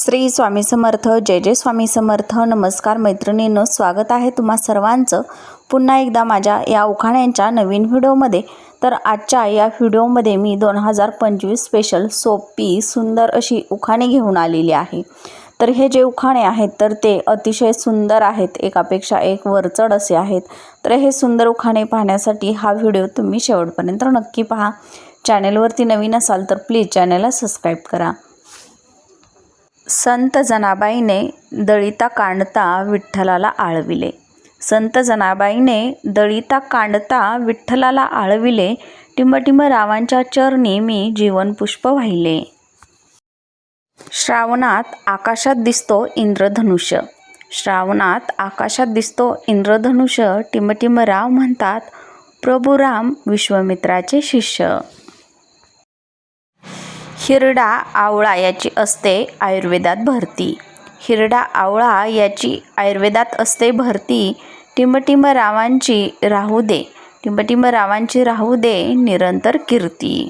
श्री स्वामी समर्थ जय जय स्वामी समर्थ. नमस्कार मैत्रिणींनो स्वागत आहे तुम्हा सर्वांचं पुन्हा एकदा माझ्या या उखाण्यांच्या नवीन व्हिडिओमध्ये. तर आजच्या या व्हिडिओमध्ये मी दोन हजार पंचवीस स्पेशल सोपी सुंदर अशी उखाणे घेऊन आलेली आहे. तर हे जे उखाणे आहेत तर ते अतिशय सुंदर आहेत एकापेक्षा एक वरचढ असे आहेत. तर हे सुंदर उखाणे पाहण्यासाठी हा व्हिडिओ तुम्ही शेवटपर्यंत नक्की पहा. चॅनेलवरती नवीन असाल तर प्लीज चॅनेलला सबस्क्राईब करा. संत जनाबाईने दळिता कांडता विठ्ठलाला आळविले. संत जनाबाईने दळिता कांडता विठ्ठलाला आळविले. टिंबटिंब रावांच्या चरणी मी जीवनपुष्प वाहिले. श्रावणात आकाशात दिसतो इंद्रधनुष्य श्रावणात आकाशात दिसतो इंद्रधनुष्य टिंबटिंब राव म्हणतात प्रभू राम विश्वामित्राचे शिष्य. हिरडा आवळा याची असते आयुर्वेदात भरती. हिरडा आवळा याची आयुर्वेदात असते भरती. टिंबटिंब रावांची राहू दे. टिंबटिंब रावांची राहू दे. निरंतर कीर्ती.